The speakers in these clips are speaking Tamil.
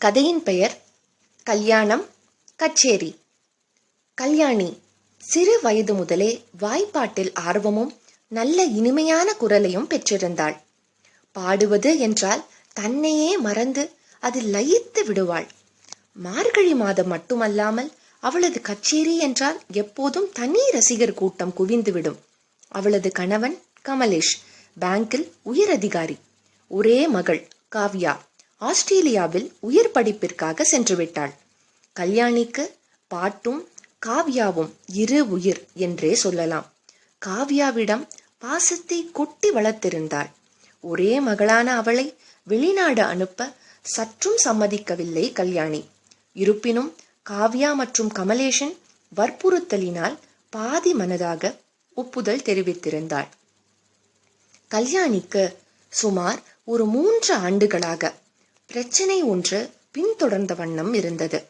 கதையின் பெயர் கல்யாணம் கச்சேரி. கல்யாணி சிறு வயது முதலே வாய்ப்பாட்டில் ஆர்வமும் நல்ல இனிமையான குரலையும் பெற்றிருந்தாள். பாடுவது என்றால் தன்னையே மறந்து அதில் லயித்து விடுவாள். மார்கழி மாதம் மட்டுமல்லாமல் அவளது கச்சேரி என்றால் எப்போதும் தனி ரசிகர் கூட்டம் குவிந்துவிடும். அவளது கணவன் கமலேஷ் பேங்கில் உயர் அதிகாரி ஒரே மகள் காவ்யா. ஆஸ்திரேலியாவில் உயர் படிப்பிற்காக சென்றுவிட்டாள். கல்யாணிக்கு பாட்டும் காவ்யாவும் இரு உயிர் என்றே சொல்லலாம். காவ்யாவிடம் பாசத்தை கொட்டி வளர்த்திருந்தாள். ஒரே மகளான அவளை வெளிநாடு அனுப்ப சற்றும் சம்மதிக்கவில்லை கல்யாணி. இருப்பினும் காவ்யா மற்றும் கமலேஷன் வற்புறுத்தலினால் பாதி மனதாக ஒப்புதல் தெரிவித்திருந்தாள். கல்யாணிக்கு சுமார் ஒரு மூன்று ஆண்டுகளாக பிரச்சனை ஒன்று பின்தொடர்ந்த வண்ணம் இருந்தது.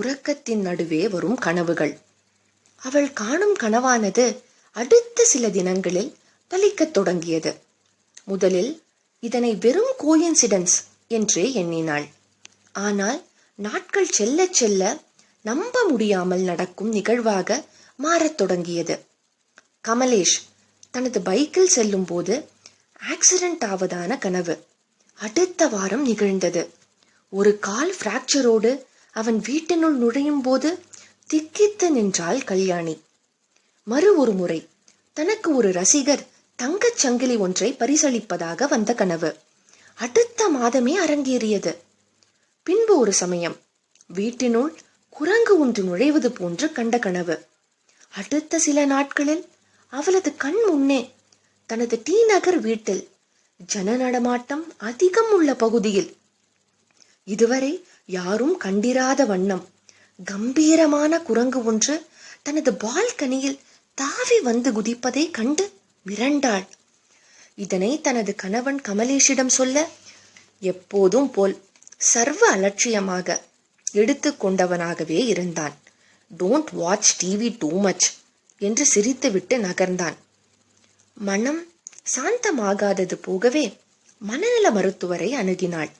உறக்கத்தின் நடுவே வரும் கனவுகள். அவள் காணும் கனவானது அடுத்த சில தினங்களில் பலிக்கத் தொடங்கியது. முதலில் இதனை வெறும் கோயின்சிடன்ஸ் என்றே எண்ணினாள். ஆனால் நாட்கள் செல்ல செல்ல நம்ப முடியாமல் நடக்கும் நிகழ்வாக மாறத் தொடங்கியது. கமலேஷ் தனது பைக்கில் செல்லும் போது ஆக்சிடென்ட் ஆவதான கனவு. அடுத்த வாரம் நிகழ்ந்தது. ஒரு கால் பிராக்சரோடு அவன் வீட்டினுள் நுழையும் போது திக்கித்து நின்றாள் கல்யாணி. மறு ஒரு முறை தனக்கு ஒரு ரசிகர் தங்கச் சங்கிலி ஒன்றை பரிசளிப்பதாக வந்த கனவு. அடுத்த மாதமே அரங்கேறியது. பின்பு ஒரு சமயம் வீட்டினுள் குரங்கு ஒன்று நுழைவது போன்று கண்ட கனவு. அடுத்த சில நாட்களில் அவளது கண் முன்னே தனது டி நகர் வீட்டில் ஜன நடமாட்டம் அதிகம் உள்ள பகுதியில். இதுவரை யாரும் கண்டிராத வண்ணம் கம்பீரமான குரங்கு ஒன்று தனது பால்கனியில் தாவி வந்து குதிப்பதை கண்டு மிரண்டாள். இதனை தனது கணவன் கமலேஷிடம் சொல்ல எப்போதும் போல் சர்வ அலட்சியமாக எடுத்து கொண்டவனாகவே இருந்தான். Don't watch TV too much என்று சிரித்துவிட்டு நகர்ந்தான். மனம் சாந்தமாகாதது போகவே மனநல மருத்துவரை அணுகினாள்.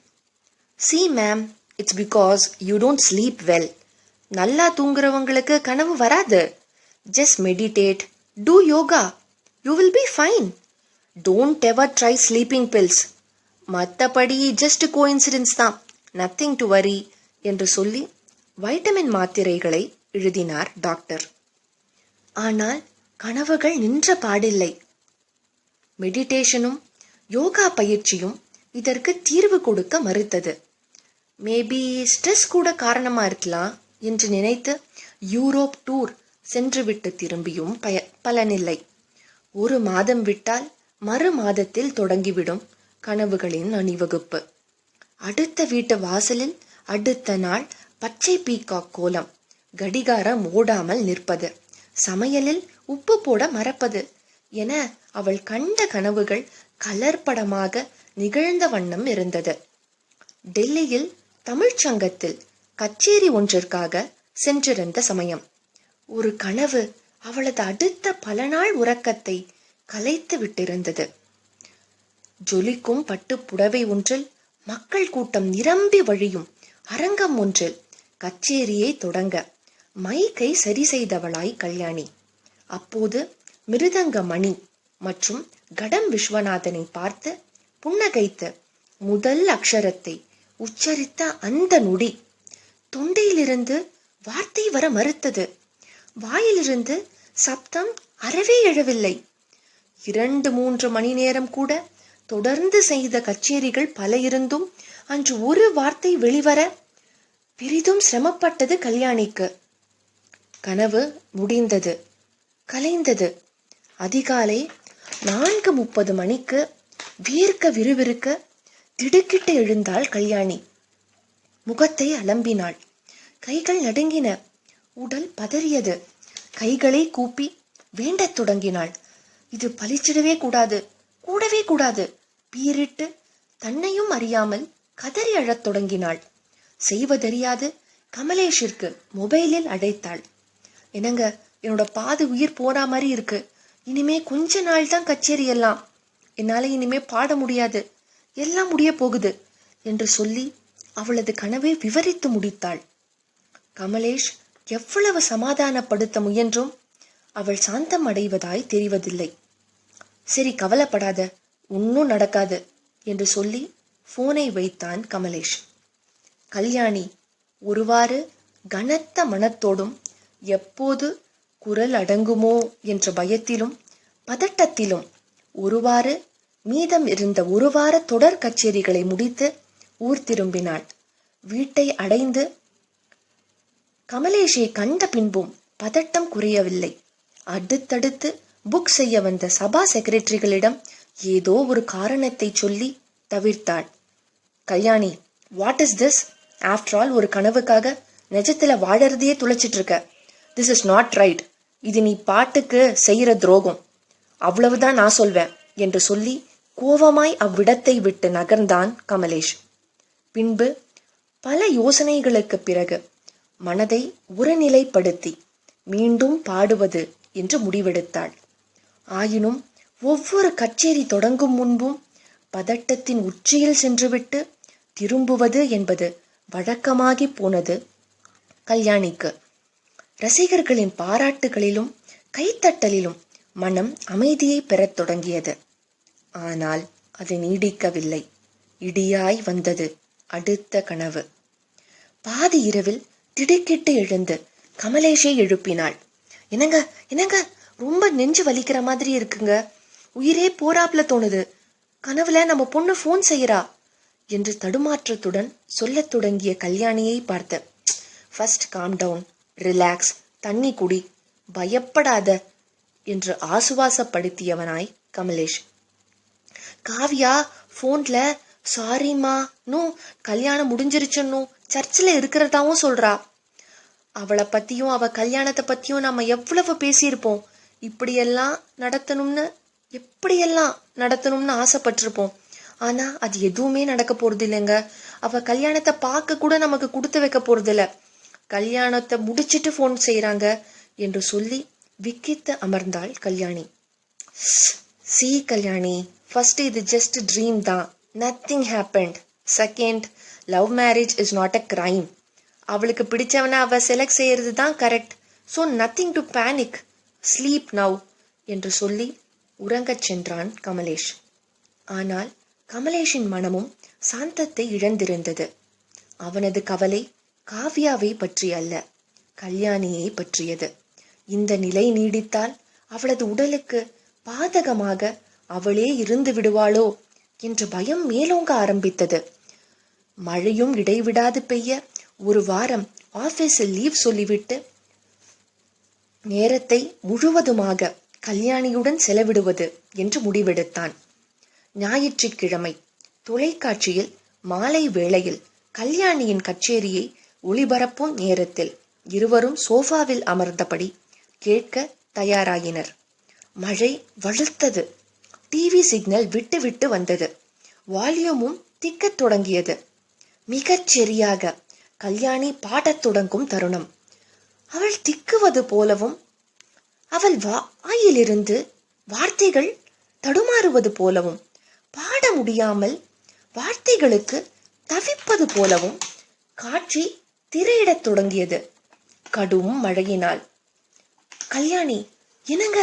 See ma'am it's because you don't sleep well நல்லா தூங்குறவங்களுக்கு கனவு வராது. Just meditate do yoga you will be fine don't ever try sleeping pills மற்றபடி ஜஸ்ட் கோயின்சிடென்ஸ் தான். நத்திங் டு வரி என்று சொல்லி வைட்டமின் மாத்திரைகளை எழுதினார் டாக்டர். ஆனால் கனவுகள் நின்ற பாடில்லை. மெடிடேஷனும் யோகா பயிற்சியும் இதற்கு தீர்வு கொடுக்க மறுத்தது. மேபி ஸ்ட்ரெஸ் கூட காரணமாக இருக்கலாம் என்று நினைத்து யூரோப் டூர் சென்றுவிட்டு திரும்பியும் பய பலனில்லை. ஒரு மாதம் விட்டால் மறு மாதத்தில் தொடங்கிவிடும் கனவுகளின் அணிவகுப்பு. அடுத்த வீட்டு வாசலில் அடுத்த நாள் பச்சை பீக்காக் கோலம் கடிகாரம் ஓடாமல் நிற்பது. சமையலில் உப்பு போட மறப்பது என அவள் கண்ட கனவுகள் கலர்படமாக நிகழ்ந்த வண்ணம் இருந்தது. டெல்லியில் தமிழ்ச் சங்கத்தில் கச்சேரி ஒன்றிற்காக சென்றிருந்த சமயம். ஒரு கனவு அவளது அடுத்த பல நாள் உறக்கத்தை கலைத்து விட்டிருந்தது. ஜொலிக்கும் பட்டு புடவை ஒன்றில் மக்கள் கூட்டம் நிரம்பி வழியும் அரங்கம் ஒன்றில் கச்சேரியை தொடங்க மைக்கை சரி செய்தவளாய் கல்யாணி. அப்போது மிருதங்க மணி மற்றும் கடம் விஸ்வநாதனை பார்த்து புன்னகைத்து முதல் அக்ஷரத்தை உச்சரித்த அந்த நொடி தொண்டையிலிருந்து வார்த்தை வர மறுத்தது. வாயிலிருந்து சப்தம் அறவே எழவில்லை. இரண்டு மூன்று மணி நேரம் கூட தொடர்ந்து செய்த கச்சேரிகள் பல இருந்தும் அன்று ஒரு வார்த்தை வெளிவர பெரிதும் சிரமப்பட்டது கல்யாணிக்கு. கனவு முடிந்தது கலைந்தது. அதிகாலை நான்கு முப்பது மணிக்கு வீர்க்க விறுவிறுக்க திடுக்கிட்டு எழுந்தாள் கல்யாணி. முகத்தை அலம்பினாள். கைகள் நடுங்கின. உடல் பதறியது. கைகளை கூப்பி வேண்டத் தொடங்கினாள். இது பலிச்சிடவே கூடாது. கூடவே கூடாது. பீரிட்டு தன்னையும் அறியாமல் கதறி அழத் தொடங்கினாள். செய்வதறியாது கமலேஷிற்கு மொபைலில் அழைத்தாள் என்னங்க என்னோட பாது உயிர் போனா மாதிரி இருக்கு. இனிமே கொஞ்ச நாள் தான் கச்சேரி எல்லாம். என்னால் இனிமே பாட முடியாது. எல்லாம் முடிய போகுது என்று சொல்லி அவளது கனவை விவரித்து முடித்தாள். கமலேஷ் எவ்வளவு சமாதானப்படுத்த முயன்றும் அவள் சாந்தம் அடைவதாய் தெரிவதில்லை. சரி கவலைப்படாத ஒன்றும் நடக்காது என்று சொல்லி ஃபோனை வைத்தான் கமலேஷ். கல்யாணி ஒருவாறு கனத்த மனத்தோடும் எப்போது குரல் அடங்குமோ என்ற பயத்திலும் பதட்டத்திலும் ஒருவாறு மீதம் இருந்த ஒரு வார தொடர் கச்சேரிகளை முடித்து ஊர் திரும்பினாள். வீட்டை அடைந்து கமலேஷை கண்ட பின்பும் பதட்டம் குறையவில்லை. அடுத்தடுத்து புக் செய்ய வந்த சபா செக்ரட்டரிகளிடம் ஏதோ ஒரு காரணத்தை சொல்லி தவிர்த்தாள். Kalyani what is this after all ஒரு கனவுக்காக நிஜத்தில் வாழறதையே துளைச்சிட்டு இருக்க. திஸ் இஸ் நாட் ரைட் இது நீ பாட்டுக்கு செய்கிற துரோகம். அவ்வளவுதான் நான் சொல்வேன் என்று சொல்லி கோவமாய் அவ்விடத்தை விட்டு நகர்ந்தான் கமலேஷ். பின்பு பல யோசனைகளுக்கு பிறகு மனதை ஒருநிலைப்படுத்தி மீண்டும் பாடுவது என்று முடிவெடுத்தாள். ஆயினும் ஒவ்வொரு கச்சேரி தொடங்கும் முன்பும் பதட்டத்தின் உச்சியில் சென்றுவிட்டு திரும்புவது என்பது வழக்கமாகி போனது கல்யாணிக்கு. ரசிகர்களின் பாராட்டுகளிலும் கைத்தட்டலிலும் மனம் அமைதியை பெறத் தொடங்கியது. ஆனால் அது நீடிக்கவில்லை. இடியாய் வந்தது அடுத்த கனவு. பாதி இரவில் திடுக்கிட்டு எழுந்து கமலேஷை எழுப்பினாள். என்னங்க என்னங்க? ரொம்ப நெஞ்சு வலிக்கிற மாதிரி இருக்குங்க. உயிரே போராப்ல தோணுது. கனவுல நம்ம பொண்ணு ஃபோன் செய்யறா என்று தடுமாற்றத்துடன் சொல்லத் தொடங்கிய கல்யாணியை பார்த்த ஃபர்ஸ்ட் காம் டவுன் ரிலாக்ஸ் தண்ணி குடி பயப்படாத என்று ஆசுவாசப்படுத்தியவனாய் கமலேஷ். காவியா ஃபோன்ல சாரிம்மா நோ கல்யாணம் முடிஞ்சிருச்சுன்னு சர்ச்சில் இருக்கிறதாவும் சொல்றா. அவளை பத்தியும் அவ கல்யாணத்தை பத்தியும் நம்ம எவ்வளவு பேசியிருப்போம். இப்படியெல்லாம் நடத்தணும்னு எப்படியெல்லாம் நடத்தணும்னு ஆசைப்பட்டிருப்போம். ஆனா அது எதுவுமே நடக்க போறது இல்லைங்க அவ கல்யாணத்தை பார்க்க கூட நமக்கு கொடுத்து வைக்க போறது இல்லை கல்யாணத்தை முடிச்சிட்டு ஃபோன் செய்கிறாங்க என்று சொல்லி விக்கித்து அமர்ந்தாள் கல்யாணி. சி கல்யாணி ஃபர்ஸ்ட் இது ஜஸ்ட் ட்ரீம் தான். Nothing happened second love marriage is not a crime அவளுக்கு பிடிச்சவனை அவள் செலக்ட் செய்கிறது தான் correct so nothing to panic sleep now என்று சொல்லி உறங்கச் சென்றான் கமலேஷ். ஆனால் கமலேஷின் மனமும் சாந்தத்தை இழந்திருந்தது. அவனது கவலை காவ்யாவை பற்றி அல்ல கல்யாணியை பற்றியது. இந்த நிலை நீடித்தால் அவளது உடலுக்கு பாதகமாக அவளே இருந்து விடுவாளோ என்ற பயம் மேலோங்க ஆரம்பித்தது. மழையும் இடைவிடாது பெய்ய ஒரு வாரம் ஆபீஸில் லீவ் சொல்லிவிட்டு நேரத்தை முழுவதுமாக கல்யாணியுடன் செலவிடுவது என்று முடிவெடுத்தான். ஞாயிற்றுக்கிழமை தொலைக்காட்சியில் மாலை வேளையில் கல்யாணியின் கச்சேரியை ஒளிபரப்பும் நேரத்தில் இருவரும் சோஃபாவில் அமர்ந்தபடி கேட்க தயாராகினர் மழை வழுத்தது டிவி சிக்னல் விட்டு விட்டு வந்தது. வால்யூமும் திக்கத் தொடங்கியது. மிகச் சரியாக கல்யாணி பாடத் தொடங்கும் தருணம். அவள் திக்குவது போலவும் அவள் வாயிலிருந்து வார்த்தைகள் தடுமாறுவது போலவும் பாட முடியாமல் வார்த்தைகளுக்கு தவிப்பது போலவும் காட்சி திரையிடத் தொடங்கியது. கடும் மழையினால். கல்யாணி என்னங்க?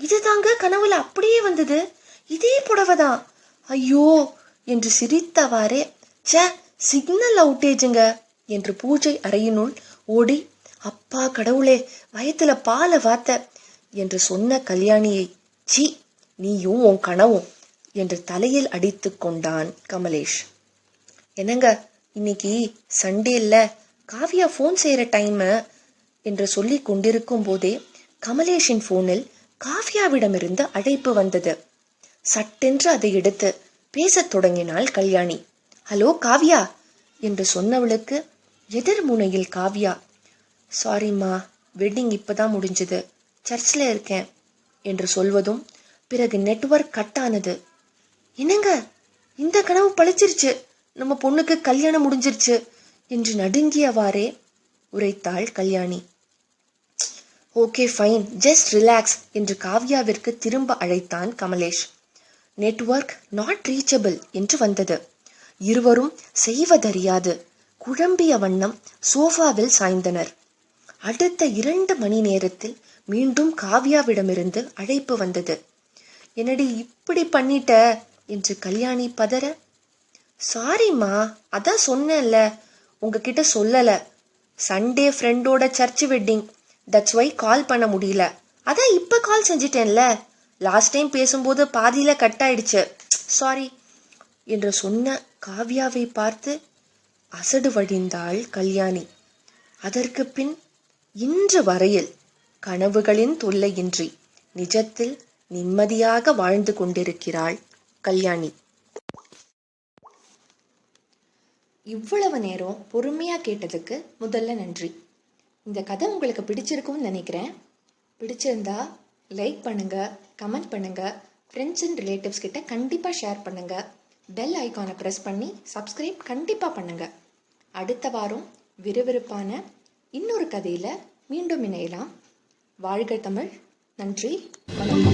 இதுதாங்க கனவுல அப்படியே வந்தது. இதே புடவைதான் ஐயோ என்று சிரித்தவாறே ச்சே சிக்னல் அவுட்டேஜுங்க என்று பூஜை அறையினுள் ஓடி அப்பா கடவுளே வயத்துல பால வாத்த என்று சொன்ன கல்யாணியை சி நீயும் உன் கனவும் என்று தலையில் அடித்து கொண்டான் கமலேஷ். என்னங்க இன்னைக்கு சண்டே இல்ல காவியா ஃபோன் செய்கிற டைமு என்று சொல்லி கொண்டிருக்கும் போதே கமலேஷின் ஃபோனில் காவ்யாவிடமிருந்து அழைப்பு வந்தது. சட்டென்று அதை எடுத்து பேசத் தொடங்கினாள் கல்யாணி. ஹலோ காவ்யா என்று சொன்னவளுக்கு எதிர்முனையில் காவ்யா சாரிம்மா வெட்டிங் இப்போதான் முடிஞ்சது. சர்ச்சில் இருக்கேன் என்று சொல்வதும் பிறகு நெட்வொர்க் கட் ஆனது. என்னங்க இந்த கனவு பழிச்சிருச்சு. நம்ம பொண்ணுக்கு கல்யாணம் முடிஞ்சிருச்சு. என்று நடுங்கியவாறே உரைத்தாள் Kalyani. Okay fine just relax என்று காவ்யாவிற்கு திரும்ப அழைத்தான் கமலேஷ். நெட்வொர்க் நாட் ரீச்சபிள் என்று வந்தது. இருவரும் செய்வதறியாது. குழம்பிய வண்ணம் சோஃபாவில் சாய்ந்தனர். அடுத்த இரண்டு மணி நேரத்தில் மீண்டும் காவ்யாவிடமிருந்து அழைப்பு வந்தது. என்னடி இப்படி பண்ணிட்ட? என்று கல்யாணி பதற. சாரிம்மா அதான் சொன்னேன்ல. உங்ககிட்ட சொல்லல. சண்டே ஃப்ரெண்டோட church wedding that's why call பண்ண முடியல. அதான் இப்ப கால் செஞ்சிட்டேன்ல. லாஸ்ட் டைம் பேசும்போது பாதியில கட் ஆயிடுச்சு. சாரி என்று சொன்ன காவ்யாவை பார்த்து அசடு வடிந்தாள் கல்யாணி. அதற்கு பின் இன்று வரையில் கனவுகளின் தொல்லையின்றி நிஜத்தில் நிம்மதியாக வாழ்ந்து கொண்டிருக்கிறாள் கல்யாணி. இவ்வளவு நேரம் பொறுமையாக கேட்டதுக்கு முதல்ல நன்றி. இந்த கதை உங்களுக்கு பிடிச்சிருக்கும்னு நினைக்கிறேன். பிடிச்சிருந்தா லைக் பண்ணுங்கள் கமெண்ட் பண்ணுங்கள் ஃப்ரெண்ட்ஸ் அண்ட் ரிலேட்டிவ்ஸ் கிட்ட கண்டிப்பாக ஷேர் பண்ணுங்கள் பெல் ஐக்கானை ப்ரெஸ் பண்ணி சப்ஸ்கிரைப் கண்டிப்பாக பண்ணுங்கள் அடுத்த வாரம் விறுவிறுப்பான இன்னொரு கதையில் மீண்டும் இணையலாம். வாழ்க தமிழ் நன்றி வணக்கம்.